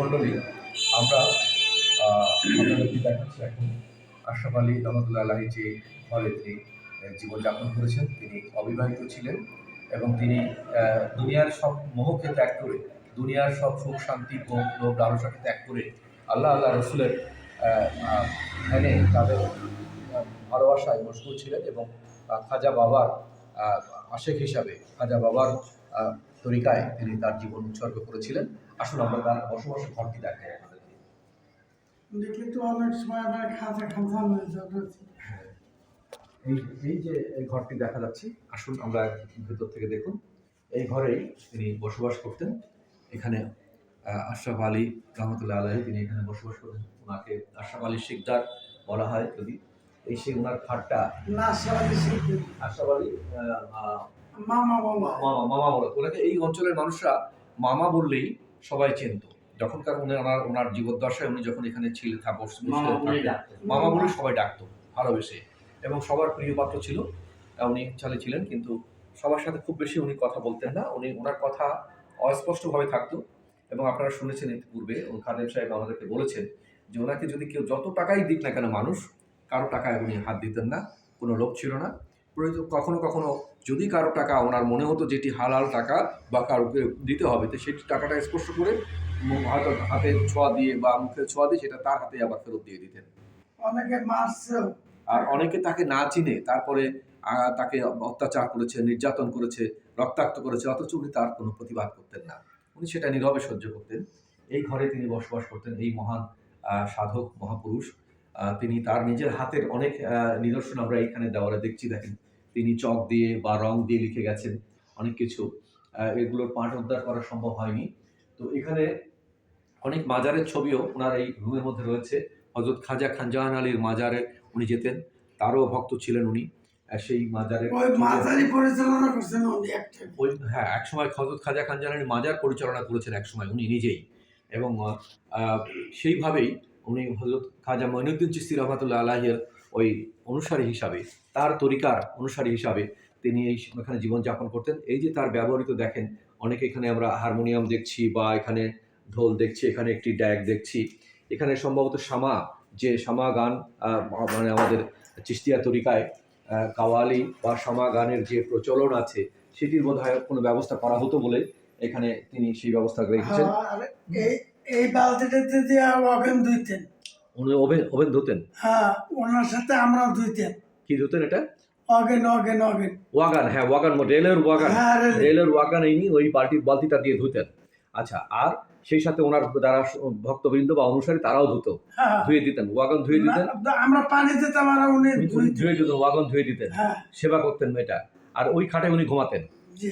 মণ্ডলী আমরা দেখাচ্ছি এখন আশরাফ আলী রহমতুল্লাহ আলাহি যে ঘরে তিনি জীবনযাপন করেছেন, তিনি অবিবাহিত ছিলেন এবং তিনি দুনিয়ার সব মোহকে ত্যাগ করে, দুনিয়ার সব সুখ, শান্তি, ভোগ, লোভ, লালসাকে ত্যাগ করে আল্লাহ আল্লাহ রসুলের ধ্যানে তাদের ভালোবাসায় মশগুল ছিলেন এবং খাজা বাবার আশেক হিসাবে, খাজা বাবার তরিকায় তিনি তার জীবন উৎসর্গ করেছিলেন। আসুন আমরা তার বসবাসের ঘরটি দেখাই আপনাদেরকে। দেখলে তো অনেক সময় আমার খাঁচা খাঁচা এই এই যে এই ঘরটি দেখা যাচ্ছে আসুন আমরা ভেতর থেকে দেখুন। এই ঘরেই তিনি বসবাস করতেন। এখানে আশরাফ আলী রহমতুল্লাহ আলাহি তিনি এখানে বসবাস করতেন। ওনাকে আশরাফ আলী শিকদার বলা হয় যদি। এই সেই ওনার খাটটা আশরাফ আলী মামা বাবা মামা মামা বলে। ওনাকে এই অঞ্চলের মানুষরা মামা বললেই সবাই চিনত। যখনকার উনি ওনার ওনার জীবদ্দশায় উনি যখন এখানে ছিলেন মামা বলে সবাই ডাকতো ভালোবেসে। এবং সবার প্রিয় পাত্র ছিল উনি চালে ছিলেন কিন্তু সবার সাথে খুব বেশি উনি কথা বলতেন না। উনি ওনার কথা অস্পষ্টভাবে থাকতো। এবং আপনারা শুনেছেন পূর্বে খাদেম সাহেব আমাদেরকে বলেছেন যে ওনাকে যদি কেউ যত টাকাই দিক না কেন মানুষ কারও টাকায় উনি হাত দিতেন না কোনো লোক ছিল না। প্রয়োজন কখনো কখনো যদি কারও টাকা ওনার মনে হতো যেটি হালাল টাকা বা কারোকে দিতে হবে তো সেটি টাকাটা স্পর্শ করে হয়তো হাতে ছোঁয়া দিয়ে বা মুখে ছোঁয়া দিয়ে সেটা তার হাতে আবার ফেরত দিয়ে দিতেন। অনেকে মারছেও আর অনেকে তাকে না চিনে তারপরে তাকে অত্যাচার করেছে নির্যাতন করেছে রক্তাক্ত করেছে অথচ উনি তার কোনো প্রতিবাদ করতেন না। উনি সেটা নীরবে সহ্য করতেন। এই ঘরে তিনি বসবাস করতেন এই মহান আহ, সাধক মহাপুরুষ তিনি তার নিজের হাতের অনেক নিদর্শন আমরা এখানে দেওয়ালে দেখছি। দেখেন তিনি চক দিয়ে বা রং দিয়ে লিখে গেছেন অনেক কিছু। এগুলোর পাঠ উদ্ধার করা সম্ভব হয়নি। তো এখানে অনেক মাজারের ছবিও ওনার এই রুমের মধ্যে রয়েছে। হজরত খাজা খানজাহান আলীর মাজারে উনি যেতেন। তারও ভক্ত ছিলেন উনি। সেই মাজারে পরিচালনা করছেন উনি হ্যাঁ একসময় হজরত খাজা খানজাহান আলীর মাজার পরিচালনা করেছেন একসময় উনি নিজেই। এবং সেইভাবেই উনি হজরত খাজা মঈনুদ্দিন চিস্তি রহমাতুল্লাহ আলাহের ওই অনুসারী হিসাবে, তার তরিকার অনুসারী হিসাবে তিনি এই এখানে জীবনযাপন করতেন। এই যে তার ব্যবহৃত দেখেন, অনেকে এখানে আমরা হারমোনিয়াম দেখছি বা এখানে ঢোল দেখছি, এখানে একটি ড্যাগ দেখছি। এখানে সম্ভবত শামা, যে শামা গান মানে আমাদের চিস্তিয়া তরিকায় কাওয়ালি বা শামা গানের যে প্রচলন আছে, সেটির বোধ হয় কোনো ব্যবস্থা করা হতো বলে এখানে তিনি সেই ব্যবস্থা রেখেছেন এই বালতিটাতে দিয়ে ওখান ধুইতেন। উনি ওভেন ওভেন ধুতেন? হ্যাঁ ওনার সাথে আমরা ধুইতেন। কি ধুতেন এটা? অগেন অগেন অগেন ওয়াগান হ্যাঁ ওয়াগান রেলের ওয়াগান। হ্যাঁ রেলের। ওয়াগান ইনি ওই বালতি বালতিটা দিয়ে ধুতেন। আচ্ছা আর সেই সাথে ওনার দ্বারা ভক্তবৃন্দ বা অনুসারী তারাও ধুত? হ্যাঁ। ধুয়ে দিতেন ওয়াগন ধুয়ে দিতেন? আমরা পানি দিতাম আর উনি ধুয়ে দিতেন ওয়াগন ধুয়ে দিতেন। হ্যাঁ। সেবা করতেন এটা। আর ওই খাটে উনি ঘুমাতেন।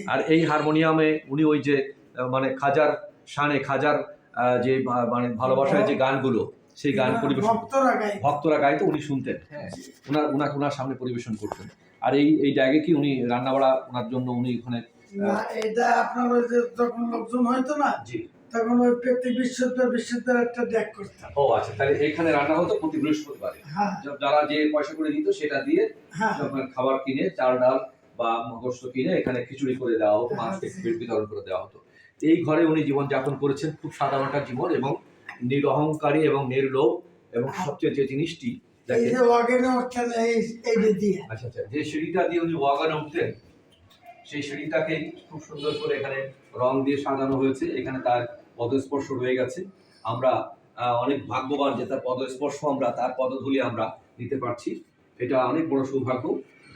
আর এই হারমোনিয়ামে উনি ওই যে মানে খাজার শানে খাজার যে মানে ভালোবাসার যে গানগুলো সেই গান পরিবেশন ভক্তরা গাই ভক্তরা গাইতো উনি শুনতেন। হ্যাঁ ওনার ওনার ওনার সামনে পরিবেশন করতেন। আর এই এই জায়গায় কি উনি রান্না বাড়া ওনার জন্য উনি ওখানে এটা আপনার ওই যে যখন লোকজন হয়তো না জি। তখন ওই প্রতি বিশ্ববিদ্যালয় বিশ্ববিদ্যালয় একটা ডেক করতাম ও আচ্ছা তাহলে এখানে রান্না হতো প্রতি বৃহস্পতিবারে? হ্যাঁ। যারা যে পয়সা করে দিত সেটা দিয়ে হ্যাঁ। খাবার কিনে চাল ডাল বা গোস্ত কিনে এখানে খিচুড়ি করে দেওয়া হতো হ্যাঁ, মানুষকে বিতরণ করে দেওয়া হতো। এই ঘরে উনি জীবনযাপন করেছেন খুব সাধারণ একটা জীবন এবং নিরহংকারী এবং নির্লোভ এবং সবচেয়ে যে জিনিসটি আচ্ছা আচ্ছা যে সিঁড়িটা দিয়ে উনি ওয়াগানে উঠতেন সেই সিঁড়িটাকে খুব সুন্দর করে এখানে রং দিয়ে সাজানো হয়েছে। এখানে তার পদস্পর্শ রয়ে গেছে। আমরা অনেক ভাগ্যবান যে তার পদস্পর্শ আমরা তার পদধূলি আমরা নিতে পারছি। এটা অনেক বড় সৌভাগ্য।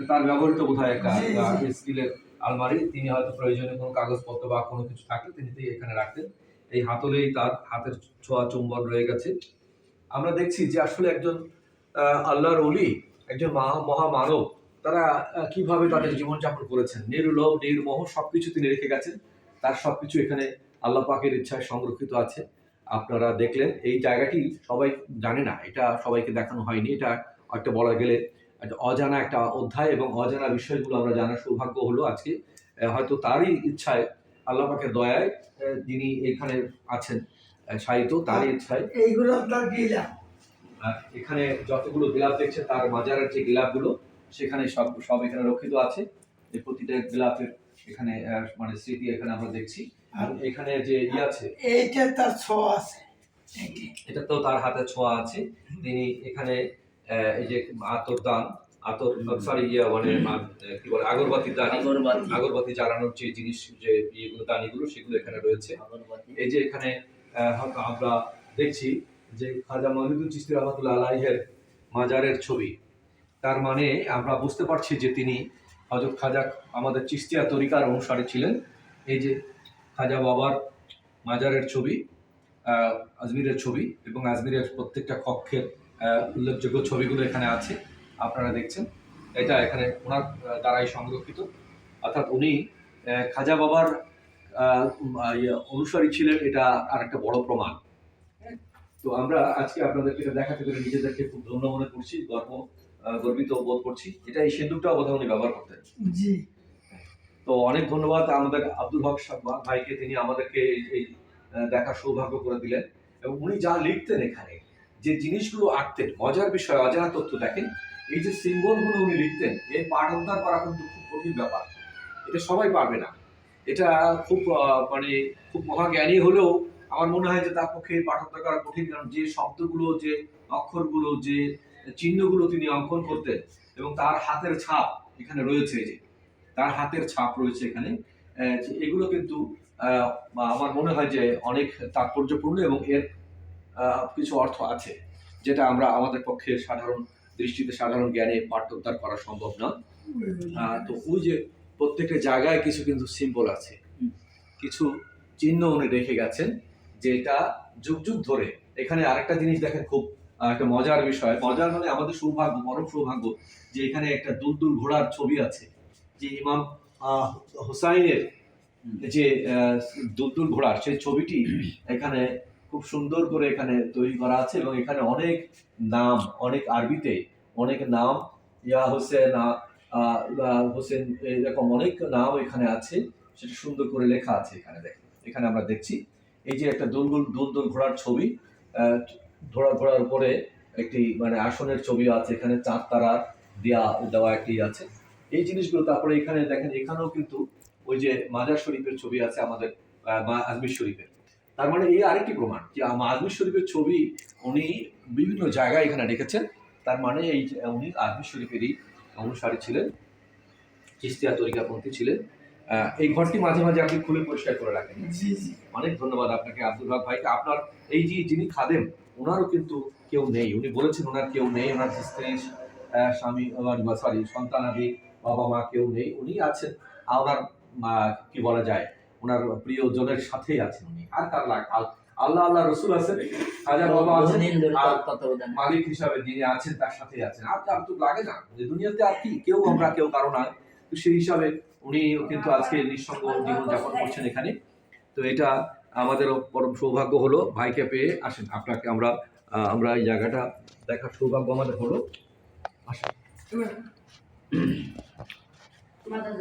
তার ব্যবহৃত বোধ হয় একটা। স্টিলের আলমারি, তিনি হয়তো প্রয়োজনীয় কোনো কাগজপত্র বা কোনো কিছু থাকলে তিনি এখানে রাখতেন। এই হাতলেই তার হাতের ছোঁয়া চুম্বন রয়ে গেছে। আমরা দেখছি যে আসলে একজন আল্লাহর অলি একজন মহা- মহামানব, তারা কীভাবে তাদের জীবনযাপন করেছেন? নির্লোভ, নির্মোহ সবকিছু তিনি রেখে গেছেন। তার সবকিছু এখানে আল্লাহ পাকের ইচ্ছায় সংরক্ষিত আছে। আপনারা দেখলেন, এই জায়গাটি সবাই জানে না, এটা সবাইকে দেখানো হয়নি। এটা একটা বলা গেলে অজানা একটা অধ্যায় এবং অজানা বিষয়গুলো আমরা জানার সৌভাগ্য হলো আজকে। হয়তো তারই ইচ্ছায় আল্লাহ পাকের দয়ায় যিনি এখানে আছেন সাহিত্য তারই ইচ্ছায়। এইগুলো তার এখানে যতগুলো গিলাপ দেখছে তার মাজারের যে গিলাপগুলো সেখানে সব সব এখানে রক্ষিত আছে। এই প্রতিটা গিলাপের এখানে মানে স্মৃতি এখানে আমরা দেখছি। আর এখানে যে ই আছে এইটা তার ছোঁয়া আছে। এটা তো তার হাতে ছোঁয়া আছে। তিনি এখানে এই যে আতর দান আতর সরি ইয়ে মানে কি বলে আগরবাতি দান আগরবাতি। জ্বালানোর যে জিনিস যে ইয়েগুলো দানিগুলো সেগুলো এখানে রয়েছে। এই যে এখানে হয়তো আমরা দেখছি যে খাজা মহিদুল চিস্তি রহমতুল্লাহ আলাইহের মাজারের ছবি। তার মানে আমরা বুঝতে পারছি যে তিনি হজরত খাজা আমাদের চিস্তিয়া তরিকার অনুসারী ছিলেন। এই যে খাজা বাবার মাজারের ছবি আজমিরের ছবি এবং আজমিরের প্রত্যেকটা কক্ষের উল্লেখযোগ্য ছবিগুলো এখানে আছে আপনারা দেখছেন। এটা এখানে ওনার দ্বারাই সংরক্ষিত। অর্থাৎ উনি খাজা বাবার ইয়ে, অনুসারী ছিলেন এটা আর একটা বড় প্রমাণ? তো আমরা আজকে আপনাদেরকে এটা দেখাতে পেরে নিজেদেরকে খুব ধন্য মনে করছি গর্ব গর্বিত বোধ করছি। এটা এই সিন্দুকটাও বোধহয় উনি ব্যবহার করতেন। জি। তো অনেক ধন্যবাদ আমাদের আব্দুল হক ভাইকে তিনি আমাদেরকে এই দেখার সৌভাগ্য করে দিলেন। এবং উনি যা লিখতেন এখানে যে জিনিসগুলো আঁকতেন, মজার বিষয়, অজানা তথ্য দেখেন, এই যে সিম্বলগুলো উনি লিখতেন এর পাঠ উদ্ধার করা কিন্তু খুব কঠিন ব্যাপার। এটা সবাই পারবে না। এটা খুব মানে খুব মহাজ্ঞানী হলেও আমার মনে হয় যে তার পক্ষে পাঠ উদ্ধার করা কঠিন, কারণ যে শব্দগুলো, যে অক্ষরগুলো, যে চিহ্নগুলো তিনি অঙ্কন করতেন এবং তার হাতের ছাপ এখানে রয়েছে যে, তার হাতের ছাপ রয়েছে এখানে এগুলো কিন্তু আমার মনে হয় যে অনেক তাৎপর্যপূর্ণ এবং এর কিছু অর্থ আছে যেটা আমরা আমাদের পক্ষে সাধারণ দৃষ্টিতে সাধারণ জ্ঞানে পাঠোদ্ধার করা সম্ভব না তো ওই যে প্রত্যেকটা জায়গায় কিছু কিন্তু সিম্বল আছে। কিছু চিহ্ন উনি রেখে গেছেন যেটা যুগ যুগ ধরে। এখানে আরেকটা জিনিস দেখেন খুব একটা মজার বিষয়। মজার মানে আমাদের সৌভাগ্য পরম সৌভাগ্য যে এখানে একটা দুলদুল ঘোড়ার ছবি আছে যে ইমাম আহ, হুসাইনের যে আহ, দুলদুল ঘোড়ার সেই ছবিটি এখানে খুব সুন্দর করে এখানে তৈরি করা আছে এবং এখানে অনেক নাম, অনেক আরবিতে অনেক নাম, ইয়া হোসেন হোসেন, এরকম অনেক নাম এখানে আছে, সেটা সুন্দর করে লেখা আছে এখানে দেখেন। এখানে আমরা দেখছি, এই যে একটা দুলদুল দুলদুল ঘোড়ার ছবি ঘোড়া, ঘোড়ার উপরে একটি মানে আসনের ছবি আছে, এখানে চাঁদ তারা দেওয়া দেওয়া একটি আছে। এই জিনিসগুলো তারপরে এখানে দেখেন, এখানেও কিন্তু ওই যে মাজার শরীফের ছবি আছে আমাদের আজমির শরীফের। তার মানে এই আরেকটি প্রমাণ যে আজমির শরীফের ছবি উনি বিভিন্ন জায়গায় এখানে রেখেছেন। তার মানে এই উনি আজমির শরীফেরই অনুসারী ছিলেন চিস্তিয়া তরিকাপন্থী ছিলেন। এই ঘরটি মাঝে মাঝে আপনি খুলে পরিষ্কার করে রাখেন। জি জি। অনেক ধন্যবাদ আপনাকে আব্দুল হক ভাইকে। আপনার এই যে যিনি খাদেম ওনারও কিন্তু কেউ নেই। উনি বলেছেন ওনার কেউ নেই ওনার স্ত্রী স্বামী সরি সন্তানাদি বাবা মা কেউ নেই। উনি আছেন। আর ওনার কি বলা যায় ওনার প্রিয় প্রিয়জনের সাথেই আছেন উনি। আর লাগ আল্লাহ আল্লাহ রসুল আছেন। হাজার বাবা আছেন। তার মালিক হিসাবে যিনি আছেন তার সাথেই আছেন। আর তার তো লাগে না। যে দুনিয়াতে আর কি? কেউ আমরা কেউ কারও না তো সেই হিসাবে উনি কিন্তু আজকে নিঃসঙ্গ জীবন যাপন করছেন এখানে। তো এটা আমাদেরও পরম সৌভাগ্য হলো। ভাইকে পেয়ে আসেন। আপনাকে আমরা আমরা এই জায়গাটা দেখার সৌভাগ্য আমাদের হলো। আসেন। Mata